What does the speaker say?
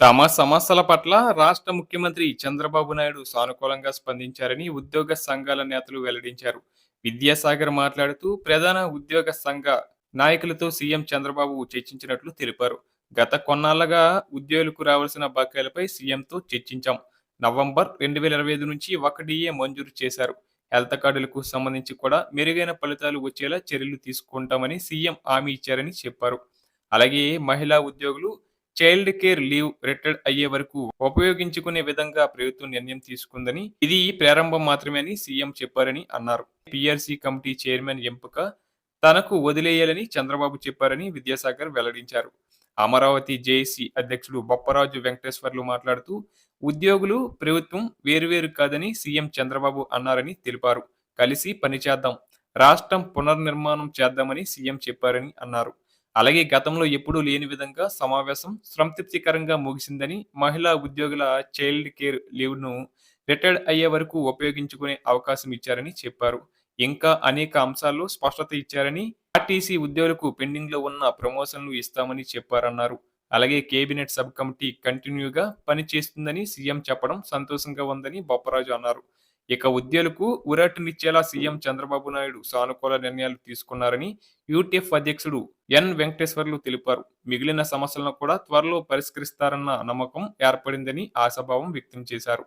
తమ సమస్యల పట్ల రాష్ట్ర ముఖ్యమంత్రి చంద్రబాబు నాయుడు సానుకూలంగా స్పందించారని ఉద్యోగ సంఘాల నేతలు వెల్లడించారు. విద్యాసాగర్ మాట్లాడుతూ ప్రధాన ఉద్యోగ సంఘ నాయకులతో సీఎం చంద్రబాబు చర్చించినట్లు తెలిపారు. గత కొన్నాళ్ళుగా ఉద్యోగులకు రావాల్సిన బకాయిలపై సీఎంతో చర్చించాం. నవంబర్ రెండు వేల ఇరవై ఐదు నుంచి ఒక మంజూరు చేశారు. హెల్త్ కార్డులకు సంబంధించి కూడా మెరుగైన ఫలితాలు వచ్చేలా చర్యలు తీసుకుంటామని సీఎం హామీ ఇచ్చారని చెప్పారు. అలాగే మహిళా ఉద్యోగులు చైల్డ్ కేర్ లీవ్ రిటైర్డ్ అయ్యే వరకు ఉపయోగించుకునే విధంగా ప్రభుత్వం నిర్ణయం తీసుకుందని ఇది ప్రారంభం మాత్రమే అని సీఎం చెప్పారని అన్నారు. పిఆర్సీ కమిటీ చైర్మన్ ఎంపిక తనకు వదిలేయాలని చంద్రబాబు చెప్పారని విద్యాసాగర్ వెల్లడించారు. అమరావతి జేఏసీ అధ్యక్షుడు బొప్పరాజు వెంకటేశ్వర్లు మాట్లాడుతూ ఉద్యోగులు ప్రభుత్వం వేరువేరు కాదని సీఎం చంద్రబాబు అన్నారని తెలిపారు. కలిసి పనిచేద్దాం రాష్ట్రం పునర్నిర్మాణం చేద్దామని సీఎం చెప్పారని అన్నారు. అలాగే గతంలో ఎప్పుడూ లేని విధంగా సమావేశం సంతృప్తికరంగా ముగిసిందని మహిళా ఉద్యోగుల చైల్డ్ కేర్ లీవ్ను రిటైర్డ్ అయ్యే వరకు ఉపయోగించుకునే అవకాశం ఇచ్చారని చెప్పారు. ఇంకా అనేక అంశాల్లో స్పష్టత ఇచ్చారని ఆర్టీసీ ఉద్యోగులకు పెండింగ్లో ఉన్న ప్రమోషన్లు ఇస్తామని చెప్పారన్నారు. అలాగే కేబినెట్ సబ్ కమిటీ కంటిన్యూగా పనిచేస్తుందని సీఎం చెప్పడం సంతోషంగా ఉందని బొప్పరాజు అన్నారు. ఇక ఉద్యోగులకు ఊరటనిచ్చేలా సీఎం చంద్రబాబు నాయుడు సానుకూల నిర్ణయాలు తీసుకున్నారని యూటీఎఫ్ అధ్యక్షుడు ఎన్ వెంకటేశ్వర్లు తెలిపారు. మిగిలిన సమస్యలను కూడా త్వరలో పరిష్కరిస్తారన్న నమ్మకం ఏర్పడిందని ఆశాభావం వ్యక్తం చేశారు.